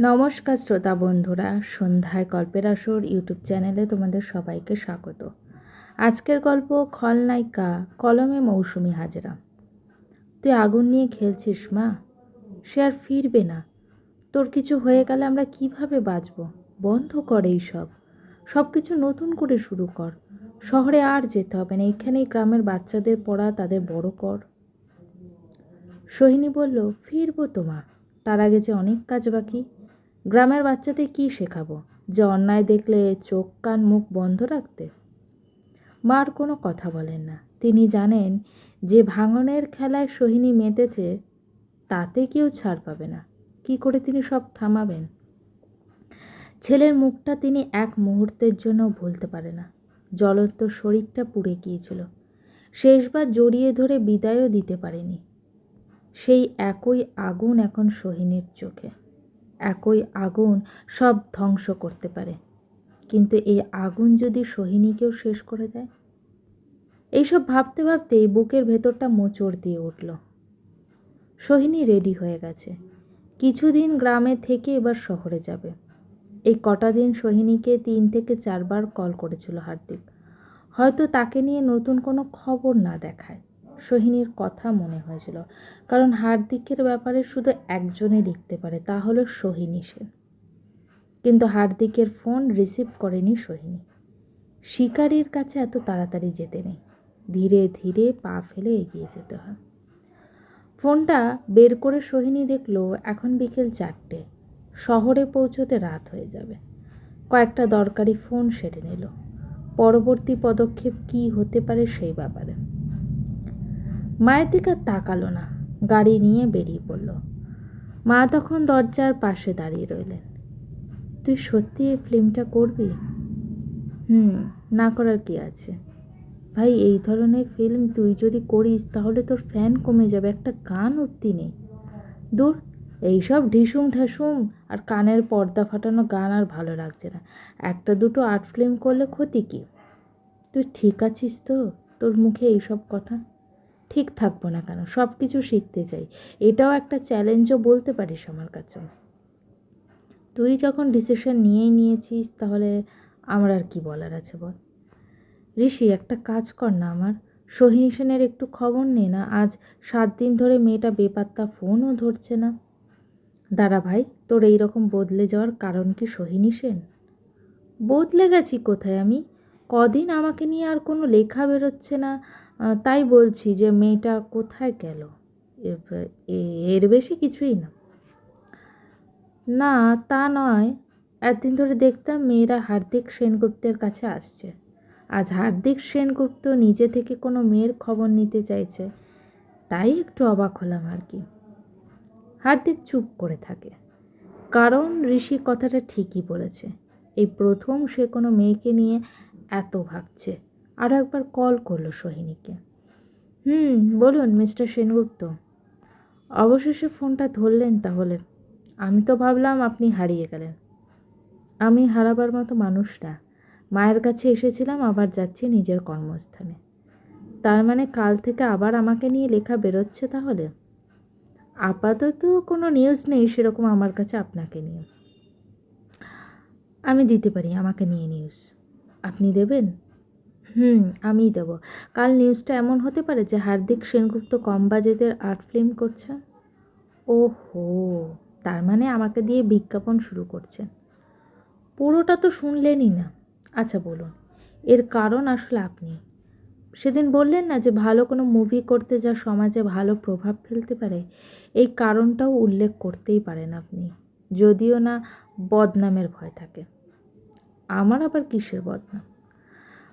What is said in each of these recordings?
নমস্কার শ্রোতা বন্ধুরা, সন্ধ্যায় গল্পের আসর ইউটিউব চ্যানেলে তোমাদের সবাইকে স্বাগত। আজকের গল্প খলনায়িকা কলমে মৌসুমি হাজরা। তুই আগুন নিয়ে খেলছিস মা? সে আর ফিরবে না। তোর কিছু হয়ে গেলে আমরা কীভাবে বাঁচব? বন্ধ কর এই সব সব কিছু নতুন করে শুরু কর। শহরে আর যেতে হবে না এখানেই গ্রামের বাচ্চাদের পড়া তাদের বড় কর। সোহিনী বলল, ফিরবো তোমা তার আগে যে অনেক কাজ বাকি গ্রামের বাচ্চাদের কী শেখাবো? যে অন্যায় দেখলে চোখ কান মুখ বন্ধ রাখতে? মার কোনো কথা বলেন না। তিনি জানেন, যে ভাঙনের খেলায় সোহিনী মেতেছে, তাতে কেউ ছাড় পাবে না। কি করে তিনি সব থামাবেন? ছেলের মুখটা তিনি এক মুহূর্তের জন্য ভুলতে পারে না। জলত্ব শরীরটা পুড়ে গিয়েছিল। শেষবার জড়িয়ে ধরে বিদায়ও দিতে পারেনি। সেই একই আগুন এখন সোহিনীর চোখে। একই আগুন সব ধ্বংস করতে পারে। কিন্তু এই আগুন যদি সোহিনীকেও শেষ করে দেয়? এইসব ভাবতে ভাবতেই বুকের ভেতরটা মোচড় দিয়ে উঠল। সোহিনী রেডি হয়ে গেছে। কিছুদিন গ্রামে থেকে এবার শহরে যাবে। এই কটা দিন সোহিনীকে তিন থেকে চারবার কল করেছিল হার্দিক। হয়তো তাকে নিয়ে নতুন কোনো খবর না দেখায়। সোহিনীর কথা মনে হয়েছিল। কারণ হার্দিকের ব্যাপারে শুধু একজনে লিখতে পারে, তা হলো সোহিনী সেন। কিন্তু হার্দিকের ফোন রিসিভ করেনি সোহিনী। শিকারীর কাছে এত তাড়াতাড়ি যেতে নেই। ধীরে ধীরে পা ফেলে এগিয়ে যেতে হয়। ফোনটা বের করে সোহিনী দেখল, এখন বিকেল চারটে। শহরে পৌঁছতে রাত হয়ে যাবে। কয়েকটা দরকারি ফোন সেরে নিল। পরবর্তী পদক্ষেপ কী হতে পারে সেই ব্যাপারে। মায়ের দিকে তাকালো না, গাড়ি নিয়ে বেরিয়ে পড়ল। মা তখন দরজার পাশে দাঁড়িয়ে রইলেন। তুই সত্যি এই ফিল্মটা করবি? হুম, না করার কি আছে? ভাই, এই ধরনের ফিল্ম তুই যদি করিস, তাহলে তোর ফ্যান কমে যাবে, একটা গান অব্দি নেই। দূর, এইসব ঢিসুম ঢাসুম আর কানের পর্দা ফাটানো গান আর ভালো লাগছে না। একটা দুটো আর্ট ফিল্ম করলে ক্ষতি কী? তুই ঠিক আছিস তো? তোর মুখে এইসব কথা? ঠিক থাকব না কেন? সব কিছু শিখতে চাই। এটাও একটা চ্যালেঞ্জও বলতে পারিস আমার কাছে তুই যখন ডিসিশন নিয়েই নিয়েছিস, তাহলে আমার আর কি বলার আছে বল? ঋষি, একটা কাজ কর না আমার। সোহিনী সেনের একটু খবর নে না। আজ সাত দিন ধরে মেয়েটা বেপাত্তা ফোনও ধরছে না। দাঁড়া ভাই, তোর এই রকম বদলে যাওয়ার কারণ কি সোহিনী সেন? বদলে গেছি কোথায় আমি? কদিন আমাকে নিয়ে আর কোনো লেখা বেরোচ্ছে না। তাই বলছি যে মেয়েটা কোথায় গেল? এর বেশি কিছুই না। না, তা নয়। একদিন ধরে দেখতাম মেয়েরা হার্দিক সেনগুপ্তের কাছে আসছে। আজ হার্দিক সেনগুপ্ত নিজে থেকে কোনো মেয়ের খবর নিতে চাইছে, তাই একটু অবাক হলাম আর কি। হার্দিক চুপ করে থাকে। কারণ ঋষি কথাটা ঠিকই বলেছে। এই প্রথম সে কোনো মেয়েকে নিয়ে এত ভাবছে। আরও একবার কল করল সোহিনীকে। হুম, বলুন মিস্টার সেনগুপ্ত। অবশেষে ফোনটা ধরলেন তাহলে। আমি তো ভাবলাম আপনি হারিয়ে গেলেন। আমি হারাবার মতো মানুষ না মায়ের কাছে এসেছিলাম, আবার যাচ্ছি নিজের কর্মস্থানে। তার মানে কাল থেকে আবার আমাকে নিয়ে লেখা বেরোচ্ছে তাহলে? আপাতত কোনো নিউজ নেই সেরকম আমার কাছে আপনাকে নিয়ে। আমি দিতে পারি, আমাকে নিয়ে নিউজ আপনি দেবেন? হুম, আমিই দেবো। কাল নিউজটা এমন হতে পারে যে হার্দিক সেনগুপ্ত কম বাজেটের আর্ট ফিল্ম করছে? ওহো, তার মানে আমাকে দিয়ে বিজ্ঞাপন শুরু করছেন পুরোটা তো শুনলেনই না। আচ্ছা বলুন, এর কারণ আসলে আপনি? সেদিন বললেন না যে ভালো কোনো মুভি করতে যা সমাজে ভালো প্রভাব ফেলতে পারে, এই কারণটাও উল্লেখ করতেই পারেন আপনি, যদিও না বদনামের ভয় থাকে। আমার আবার কিসের বদনাম?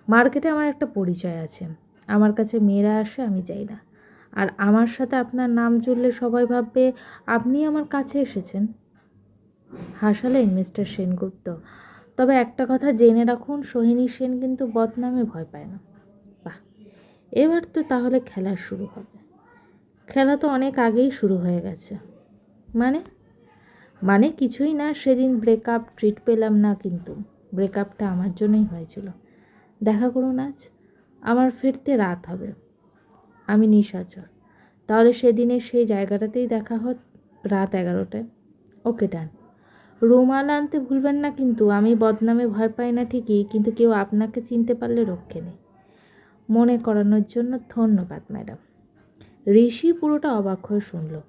মার্কেটে আমার একটা পরিচয় আছে। আমার কাছে মেয়েরা আসে, আমি যাই না। আর আমার সাথে আপনার নাম জুড়লে সবাই ভাববে, আপনি আমার কাছে এসেছেন। হাসালেন মিস্টার সেনগুপ্ত। তবে একটা কথা জেনে রাখুন, সোহিনী সেন কিন্তু বদনামে ভয় পায় না। বাহ, এবার তো তাহলে খেলা শুরু হবে। খেলা তো অনেক আগেই শুরু হয়ে গেছে। মানে? মানে কিছুই না, সেদিন ব্রেকআপ ট্রিট পেলাম না কিন্তু। ব্রেকআপটা আমার জন্যই হয়েছিল। দেখা করুন আজ। আমার ফিরতে রাত হবে। আমি নিশাচর। তাহলে সেদিনে সেই জায়গাটাতেই দেখা হত রাত এগারোটায়। ওকে, ডান। রুমাল আনতে ভুলবেন না কিন্তু, আমি বদনামে ভয় পাই না ঠিকই, কিন্তু কেউ আপনাকে চিনতে পারলে রক্ষে নেই। মনে করানোর জন্য ধন্যবাদ, ম্যাডাম। ঋষি পুরোটা অবাক হয়ে শুনল।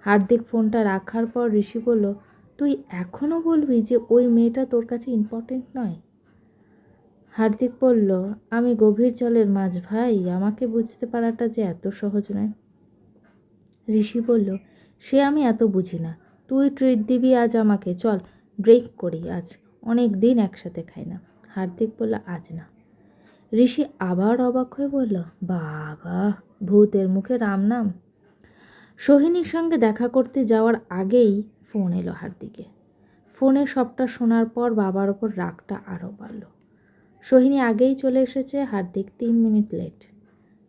হার্দিক ফোনটা রাখার পর ঋষি বলল, তুই এখনও বলবি যে ওই মেয়েটা তোর কাছে ইম্পর্টেন্ট নয়? হার্দিক বলল, আমি গভীর জলের মাছ, ভাই। আমাকে বুঝতে পারাটা যে এত সহজ নয়। ঋষি বলল, সে আমি এত বুঝি না। তুই ট্রিট দিবি আজ আমাকে। চল ব্রেক করি আজ। অনেক দিন একসাথে খাই না। হার্দিক বলল, আজ না। ঋষি আবার অবাক হয়ে বলল, বাবা, ভূতের মুখে রাম নাম? সোহিনীর সঙ্গে দেখা করতে যাওয়ার আগেই ফোন এলো হার্দিকে ফোনে সবটা শোনার পর বাবার ওপর রাগটা আরও বাড়ল। সোহিনী আগেই চলে এসেছে হার্দিক তিন মিনিট লেট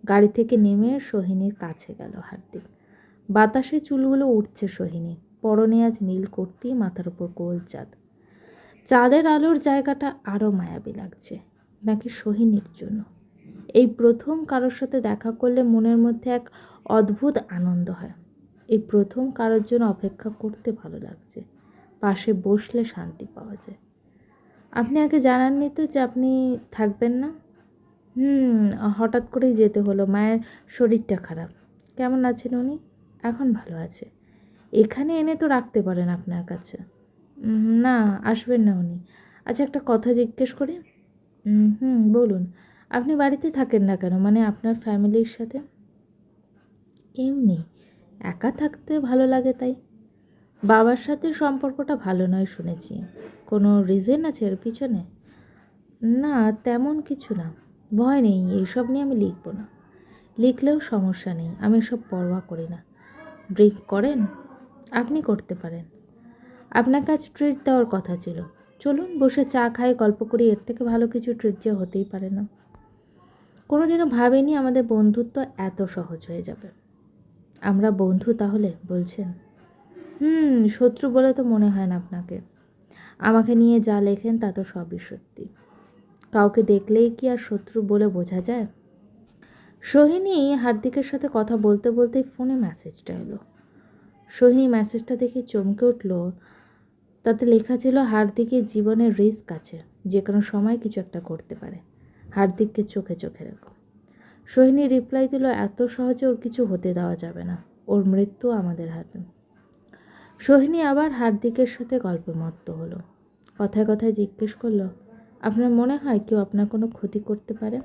গাড়ি থেকে নেমে সোহিনীর কাছে গেল হার্দিক। বাতাসে চুলগুলো উঠছে সোহিনী। পরনে আজ নীল কুর্তি, মাথার উপর গোল চাঁদ চাঁদের আলোর জায়গাটা আরও মায়াবী লাগছে, নাকি সোহিনীর জন্য? এই প্রথম কারোর সাথে দেখা করলে মনের মধ্যে এক অদ্ভুত আনন্দ হয়। এই প্রথম কারোর জন্য অপেক্ষা করতে ভালো লাগছে। পাশে বসলে শান্তি পাওয়া যায়। আপনি আগে জানাননি তো যে আপনি থাকবেন না? হুম, হঠাৎ করেই যেতে হলো। মায়ের শরীরটা খারাপ। কেমন আছেন উনি? এখন ভালো আছে। এখানে এনে তো রাখতে পারেন আপনার কাছে। না, আসবেন না উনি। আচ্ছা একটা কথা জিজ্ঞেস করি? হুম, বলুন। আপনি বাড়িতে থাকেন না কেন? মানে আপনার ফ্যামিলির সাথে? এমনি একা থাকতে ভালো লাগে তাই। বাবার সাথে সম্পর্কটা ভালো নয় শুনেছি। কোনো রিজন আছে এর পিছনে? না, তেমন কিছু না। ভয় নেই, এইসব নিয়ে আমি লিখব না। লিখলেও সমস্যা নেই, আমি সব পরোয়া করি না। ড্রিঙ্ক করেন? আপনি করতে পারেন। আপনার কাছে ট্রিট দেওয়ার কথা ছিল। চলুন, বসে চা খাই, গল্প করি, এর থেকে ভালো কিছু ট্রিট যে হতেই পারে না। কোনোদিনও ভাবেনি আমাদের বন্ধুত্ব এত সহজ হয়ে যাবে। আমরা বন্ধু তাহলে, বলছেন? হুম, শত্রু বলে তো মনে হয় না আপনাকে। আমাকে নিয়ে যা লেখেন, তা তো সবই সত্যি। কাউকে দেখলেই কি আর শত্রু বলে বোঝা যায়? সোহিনী হার্দিকের সাথে কথা বলতে বলতেই ফোনে মেসেজটা এলো। সোহিনী মেসেজটা দেখে চমকে উঠল। তাতে লেখা ছিল, হার্দিকের জীবনের রিস্ক আছে যে কোনো সময় কিছু একটা করতে পারে। হার্দিককে চোখে চোখে রাখো। সোহিনী রিপ্লাই দিল, এত সহজে ওর কিছু হতে দেওয়া যাবে না। ওর মৃত্যু আমাদের হাতে। সোহিনী আবার হার্দিকের সাথে গল্পে মত্ত হলো। কথায় কথায় জিজ্ঞেস করল, আপনার মনে হয় কেউ আপনার কোনো ক্ষতি করতে পারে?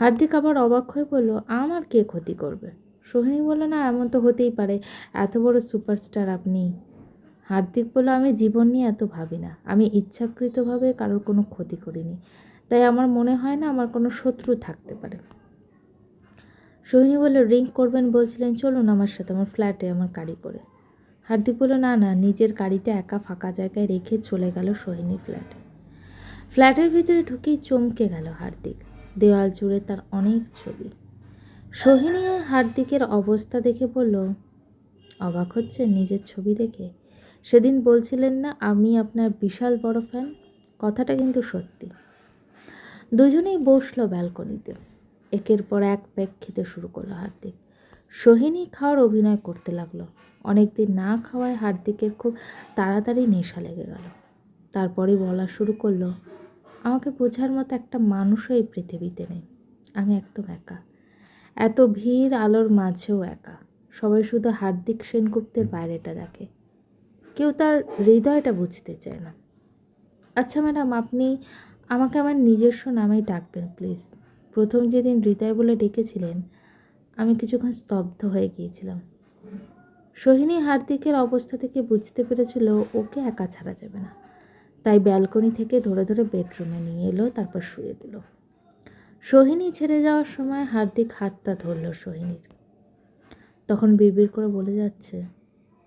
হার্দিক আবার অবাক হয়ে বলল, আমার কে ক্ষতি করবে? সোহিনী বলল, না, এমন তো হতেই পারে, এত বড় সুপারস্টার আপনি। হার্দিক বলল, আমি জীবন নিয়ে এত ভাবি না, আমি ইচ্ছাকৃতভাবে কারোর কোনো ক্ষতি করিনি, তাই আমার মনে হয় না আমার কোনো শত্রু থাকতে পারে। সোহিনী বলল, রিং করবেন বলছিলেন, চলুন আমার সাথে, আমার ফ্ল্যাটে, আমার গাড়ি করে। হার্দিক বলল না না নিজের গাড়িটা একা ফাঁকা জায়গায় রেখে চলে গেল সোহিনী ফ্ল্যাটে। ফ্ল্যাটের ভিতরে ঢুকেই চমকে গেল হার্দিক। দেওয়াল জুড়ে তার অনেক ছবি। সোহিনী হার্দিকের অবস্থা দেখে বলল, অবাক হচ্ছে নিজের ছবি দেখে। সেদিন বলছিলেন না, আমি আপনার বিশাল বড় ফ্যান। কথাটা কিন্তু সত্যি। দুজনেই বসল ব্যালকনিতে। একের পর এক প্যাক খেতে শুরু করল হার্দিক। সোহিনী খাওয়ার অভিনয় করতে লাগল। অনেকদিন না খাওয়ায় হার্দিকের খুব তাড়াতাড়ি নেশা লেগে গেল। তারপরে বলা শুরু করল, আমাকে বোঝার মতো একটা মানুষও এই পৃথিবীতে নেই। আমি একদম একা। এত ভিড় আলোর মাঝেও একা। সবাই শুধু হার্দিক সেনগুপ্তের বাইরেটা দেখে। কেউ তার হৃদয়টা বুঝতে চায় না। আচ্ছা ম্যাডাম, আপনি আমাকে আমার নিজস্ব নামেই ডাকবেন, প্লিজ। প্রথম যেদিন হৃদয় বলে ডেকেছিলেন আমি কিছুক্ষণ স্তব্ধ হয়ে গিয়েছিলাম। সোহিনী হার্দিকের অবস্থা থেকে বুঝতে পেরেছিল ওকে একা ছাড়া যাবে না। তাই ব্যালকনি থেকে ধরে ধরে বেডরুমে নিয়ে এলো, তারপর শুয়ে দিল। সোহিনী ছেড়ে যাওয়ার সময় হার্দিক হাতটা ধরল সোহিনীর। তখন বিড়বিড় করে বলে যাচ্ছে,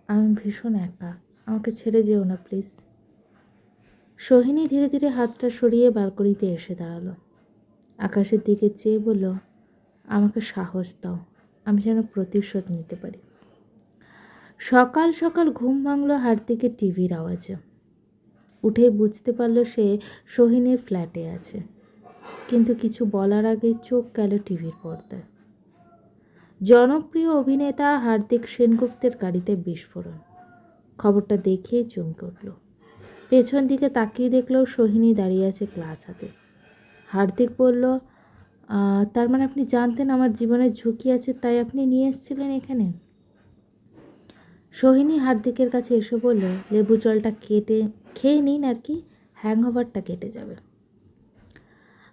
আমি ভীষণ একা, আমাকে ছেড়ে যেও না প্লিজ। সোহিনী ধীরে ধীরে হাতটা সরিয়ে ব্যালকনিতে এসে দাঁড়াল। আকাশের দিকে চেয়ে বলল আমাকে সাহস দাও আমি যেন প্রতিশোধ নিতে পারি। সকাল সকাল ঘুম ভাঙলো হার্দিকের টিভির আওয়াজে। উঠেই বুঝতে পারল সে সোহিনীর ফ্ল্যাটে আছে। কিন্তু কিছু বলার আগে চোখ গেল টিভির পর্দায়। জনপ্রিয় অভিনেতা হার্দিক সেনগুপ্তের গাড়িতে বিস্ফোরণ। খবরটা দেখেই চমকে উঠল। পেছন দিকে তাকিয়ে দেখল সোহিনী দাঁড়িয়ে আছে ক্লাস হাতে। হার্দিক বলল "আহ, তার মানে আপনি জানতেন আমার জীবনের ঝুঁকি আছে, তাই আপনি নিয়ে এসেছিলেন এখানে? সোহিনী হার্দিকের কাছে এসে বলল, লেবু জলটা কেটে, খেয়ে নিন আর কি হ্যাংওভারটা কেটে যাবে।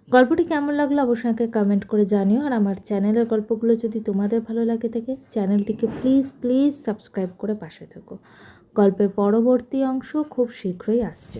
গল্পটি কেমন লাগল অবশ্যই আমাকে কমেন্ট করে জানিও, আর আমার চ্যানেলের গল্পগুলো যদি তোমাদের ভালো লাগে থাকে চ্যানেলটিকে প্লিজ প্লিজ সাবস্ক্রাইব করে পাশে থেকো। গল্পের পরবর্তী অংশ খুব শীঘ্রই আসছে।